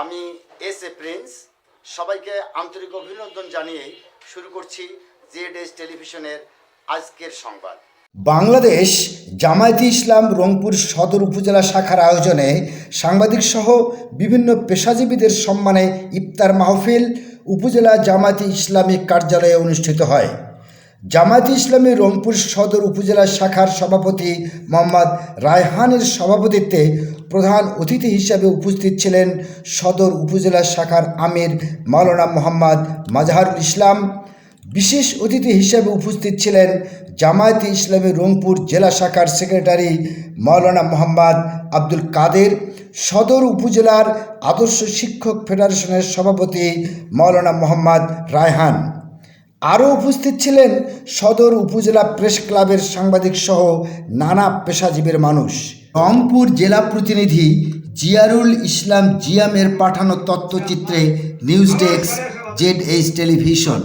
আমি S A Prince. সবাইকে আন্তরিক অভিনন্দন জানিয়ে শুরু করছি জেড এস টেলিভিশনের আজকের সংবাদ। বাংলাদেশ জামায়াতে ইসলাম রংপুর সদর উপজেলা শাখার আয়োজনে সাংবাদিক সহ বিভিন্ন পেশাজীবীদের সম্মানে ইফতার মাহফিল উপজেলা জামায়াতে ইসলামিক কার্যালয়ে অনুষ্ঠিত হয়। জামায়াতে ইসলামী রংপুর সদর উপজেলা শাখার সভাপতি মোহাম্মদ রায়হানের সভাপতিত্বে প্রধান অতিথি হিসাবে উপস্থিত ছিলেন সদর উপজেলা শাখার আমির মাওলানা মোহাম্মদ মাজহারুল ইসলাম। বিশেষ অতিথি হিসেবে উপস্থিত ছিলেন জামায়াতে ইসলামী রংপুর জেলা শাখার সেক্রেটারি মাওলানা মোহাম্মদ আব্দুল কাদের, সদর উপজেলার আদর্শ শিক্ষক ফেডারেশনের সভাপতি মাওলানা মোহাম্মদ রায়হান। আরও উপস্থিত ছিলেন সদর উপজেলা প্রেস ক্লাবের সাংবাদিক সহ নানা পেশাজীবীর মানুষ। রংপুর জেলা প্রতিনিধি জিয়ারুল ইসলাম জিয়ামের পাঠানো তথ্যচিত্রে news desk Z H television.